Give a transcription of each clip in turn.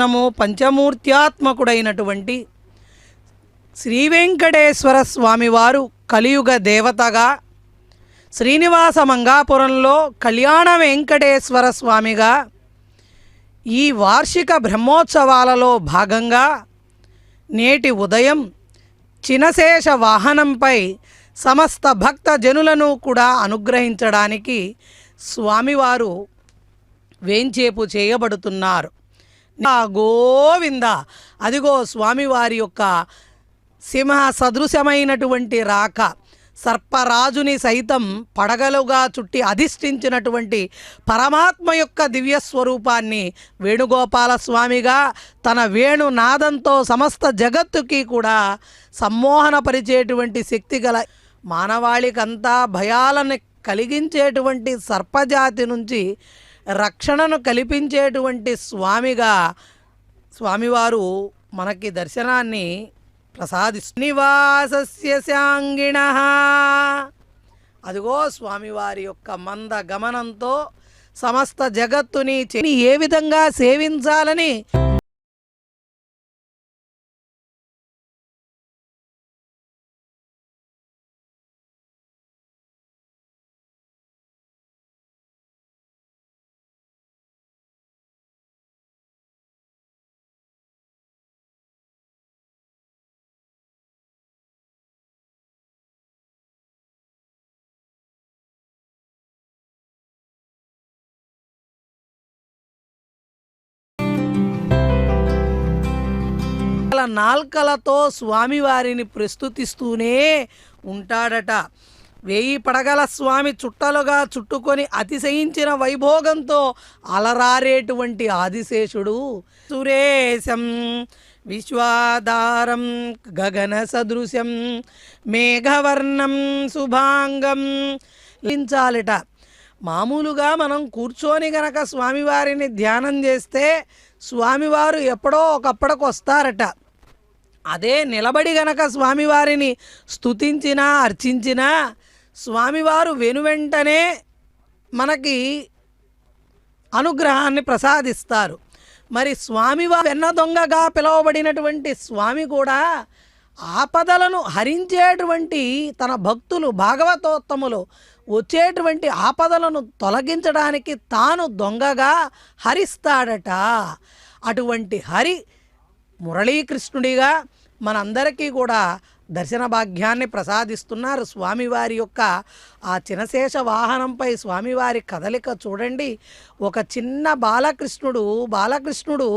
రత్నము పంచమూర్త్యాత్మకుడైనటువంటి శ్రీ వెంకటేశ్వర స్వామివారు కలియుగ దేవతగా శ్రీనివాస మంగాపురంలో కళ్యాణ వెంకటేశ్వర స్వామిగా ఈ వార్షిక బ్రహ్మోత్సవాలలో భాగంగా నేటి ఉదయం చినశేష వాహనంపై సమస్త భక్త జనులను కూడా అనుగ్రహించడానికి స్వామివారు వేంచేపు చేయబడుతున్నారు. గోవింద. అదిగో స్వామివారి యొక్క సింహ సదృశమైనటువంటి రాక. సర్పరాజుని సైతం పడగలుగా చుట్టి అధిష్ఠించినటువంటి పరమాత్మ యొక్క దివ్య స్వరూపాన్ని వేణుగోపాల స్వామిగా తన వేణునాదంతో సమస్త జగత్తుకి కూడా సమ్మోహనపరిచేటువంటి శక్తి గల మానవాళికంతా భయాలను కలిగించేటువంటి సర్పజాతి నుంచి రక్షణను కల్పించేటువంటి స్వామిగా స్వామివారు మనకి దర్శనాన్ని ప్రసాదిస్తు నివాసస్య శాంగిణ. అదిగో స్వామివారి యొక్క మంద గమనంతో సమస్త జగత్తుని చె- ఏ విధంగా సేవించాలని రకాల నాల్కలతో స్వామివారిని ప్రస్తుతిస్తూనే ఉంటాడట. వేయి పడగల స్వామి చుట్టలుగా చుట్టుకొని అతిశయించిన వైభోగంతో అలరారేటువంటి ఆదిశేషుడు. సురేశం విశ్వాధారం గగన సదృశ్యం మేఘవర్ణం శుభాంగం లించాలట. మామూలుగా మనం కూర్చొని గనక స్వామివారిని ధ్యానం చేస్తే స్వామివారు ఎప్పుడో ఒకప్పటికి వస్తారట అదే నిలబడి గనక స్వామివారిని స్తుతించినా అర్చించినా స్వామివారు వెనువెంటనే మనకి అనుగ్రహాన్ని ప్రసాదిస్తారు. మరి స్వామివారు వెన్న దొంగగా పిలువబడినటువంటి స్వామి కూడా ఆపదలను హరించేటువంటి తన భక్తులు భాగవతోత్తములు వచ్చేటువంటి ఆపదలను తొలగించడానికి తాను దొంగగా హరిస్తాడట. అటువంటి హరి మురళీకృష్ణుడిగా మనందరికీ కూడా దర్శన భాగ్యాన్ని ప్రసాదిస్తున్నారు స్వామివారి యొక్క ఆ చినశేష వాహనంపై స్వామివారి కదలిక చూడండి. ఒక చిన్న బాలకృష్ణుడు బాలకృష్ణుడు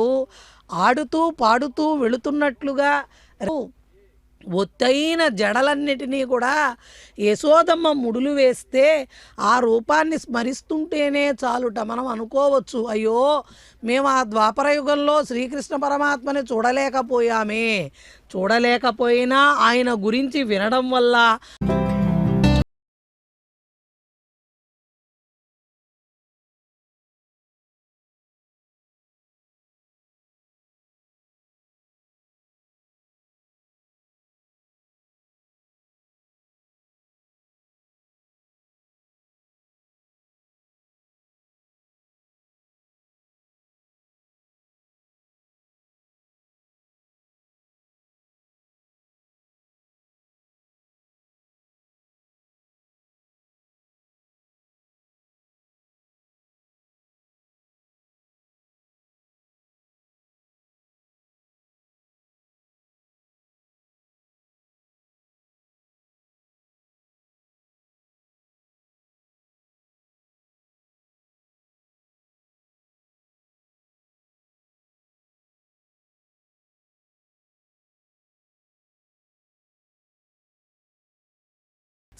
ఆడుతూ పాడుతూ వెళుతున్నట్లుగా ఒత్తైన జడలన్నిటినీ కూడా యశోదమ్మ ముడులు వేస్తే ఆ రూపాన్ని స్మరిస్తుంటేనే చాలుట. మనం అనుకోవచ్చు అయ్యో మేము ఆ ద్వాపర యుగంలో శ్రీకృష్ణ పరమాత్మని చూడలేకపోయామే. చూడలేకపోయినా ఆయన గురించి వినడం వల్ల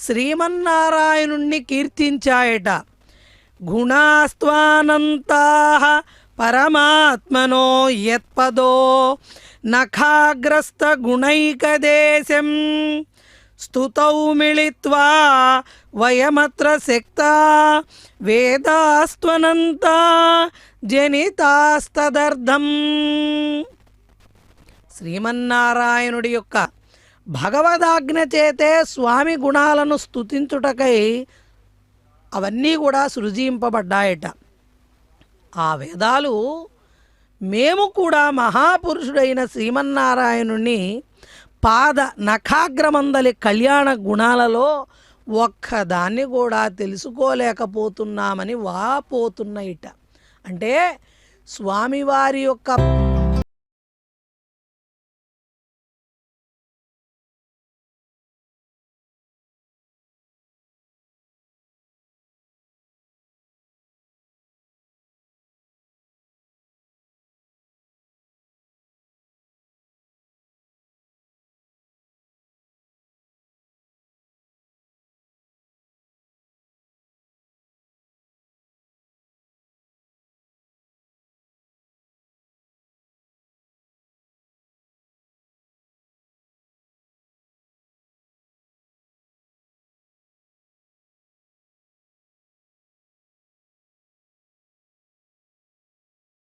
శ్రీమన్నారాయణుణ్ణి కీర్తించాయట. గుణాస్వానంతా పరమాత్మనో యత్పదో నఖాగ్రస్త గుణైకదేశం. స్థుతౌ మిళిత్వా వయమత్ర శక్త వేదాస్త్వనంతా జనితాస్తదర్థం. శ్రీమన్నారాయణుడి యొక్క భగవదాజ్ఞ చేతే స్వామి గుణాలను స్తుతించుటకై అవన్నీ కూడా సృజింపబడ్డాయట. ఆ వేదాలు మేము కూడా మహాపురుషుడైన శ్రీమన్నారాయణుని పాద నఖాగ్రమందలి కళ్యాణ గుణాలలో ఒక్కదాన్ని కూడా తెలుసుకోలేకపోతున్నామని వాపోతున్నయిట. అంటే స్వామివారి యొక్క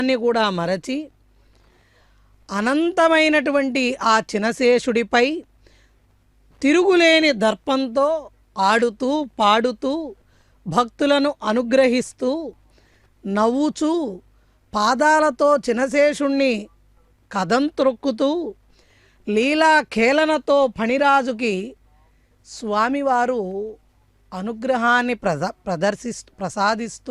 అన్ని కూడా మరచి అనంతమైనటువంటి ఆ చినశేషుడిపై తిరుగులేని దర్పంతో ఆడుతూ పాడుతూ భక్తులను అనుగ్రహిస్తూ నవ్వుచూ పాదాలతో చినశేషుణ్ణి కదం త్రొక్కుతూ లీలా ఖేళనతో ఫణిరాజుకి స్వామివారు అనుగ్రహాన్ని ప్రద ప్రదర్శి ప్రసాదిస్తూ